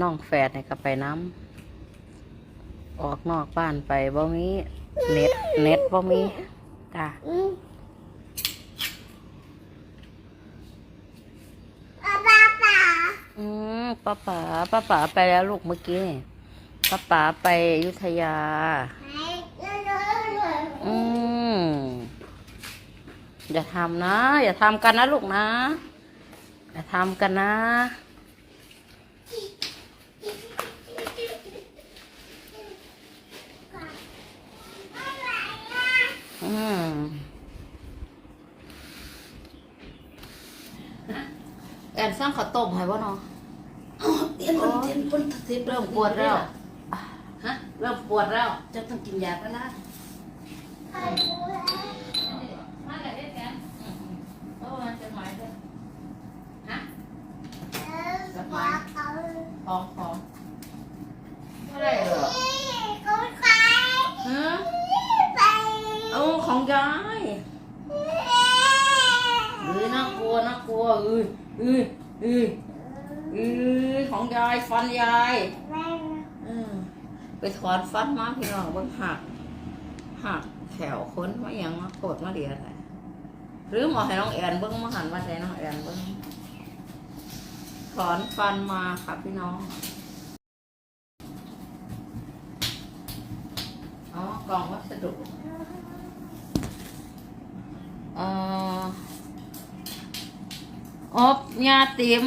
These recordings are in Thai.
น้องแฝดเนี่ยก็ไปน้ำออกนอกบ้านไปบ่มีเน็ตเน็ตบ่มีจ้ะป้าป้าป้าอืมป้าป๋าป้าป๋าไปแล้วลูกเมื่อกี้นี่ป้าป๋าไปอยุธยาไหนเร็วๆเลยอืมอย่าทำนะ อย่าทำกันนะลูกนะ อย่าทำกันนะ แอนสร้างข้าวต้มให้บ่เนาะเตียนคนเตียนคนทิพย์เริ่มปวดแล้ว ฮะ เริ่มปวดแล้วจะต้องกินยาแล้วนะมาเลยได้แกนโอ้มันจะหมายเลยฮะป้าเขาของของอะไรเหรอ เขาใคร ฮะ ไป เอาของยายเอ้ยน่าก ลัวน่ากลัวเอ้ยเอ้ยเอ้ยเอ้ยของยายฟันยายอืมไปถอนฟันมาพี่น้องเบิ่งหักหักแขวค้นมาอหย่างมาโกดมาเดียอะไรหรือหมอให้น้องแอนเบิ่งมาหันมาใส่น้องแอนเบิ่งถอนฟันมาค่ะพี่น้องอ๋อกล่องวัสดุเอ่อ อบยาติ๋ม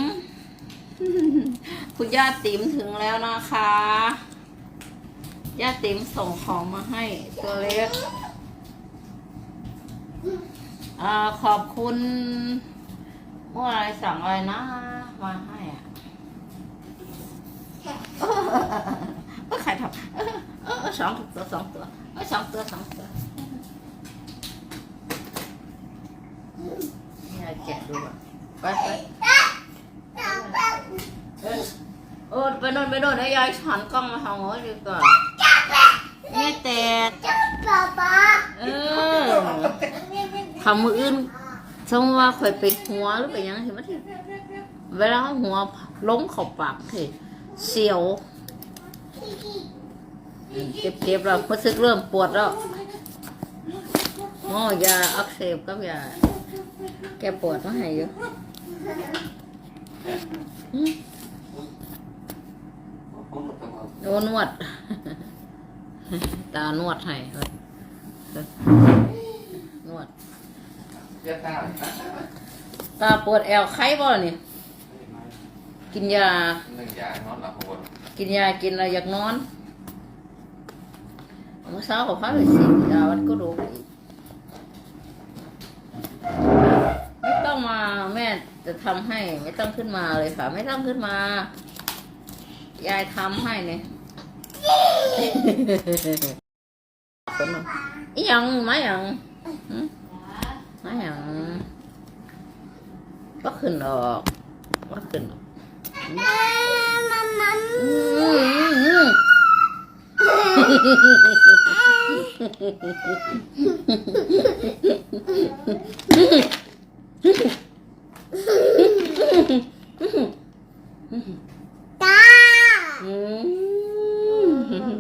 คุณย่าติ๋มถึงแล้วนะคะย่าติ๋มส่งของมาให้ตัวเล็กอ่อขอบคุณเมื่ออะไรสั่งอะไรนะ มาให้อะเออใครทำเออเออสองตัวสองตัวเออสองตัวสองตัวนี่ยแกะดูอะ ไปไปเออเออไปโน่นไปโน่นให้ยายหันกล้องมาทางโน้นดีกว่านี่แตกป้าป้าเออทำมืออื่นสมมติว่าข่อยไปหัวหรือไปหยังเห็นไหมที่เวลาเอาหัวลงเข้าปากที่เสียวเจ็บเจ็บๆแล้วรู้สึกเริ่มปวดแล้วหมอยาอักเสบกับยาแกปวดมาให้อยู่ โดนวด ตานวดให้เฮ้ยนวด ตาปวดแอวไข้บ่เนี่ยกินยา หนึ่งยานอนหลับหมดกินยา กินอะไรอยากนอนเมื่อเช้าเขาพาไปสิยาวันก็รู้อีกไม่ต้องมาแม่ จะทำให้ไม่ต้องขึ้นมาเลยค่ะ ไม่ต้องขึ้นมา ยายทำให้เนี่ยคนน่ะอีหยังมาหยังหึมาหยังก็ขึ้นออกก็ขึ้นออกมามาอืมอืมอืม ตาอืมอืม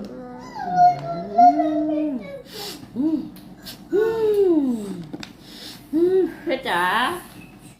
อืมอืมเพชรจ๋า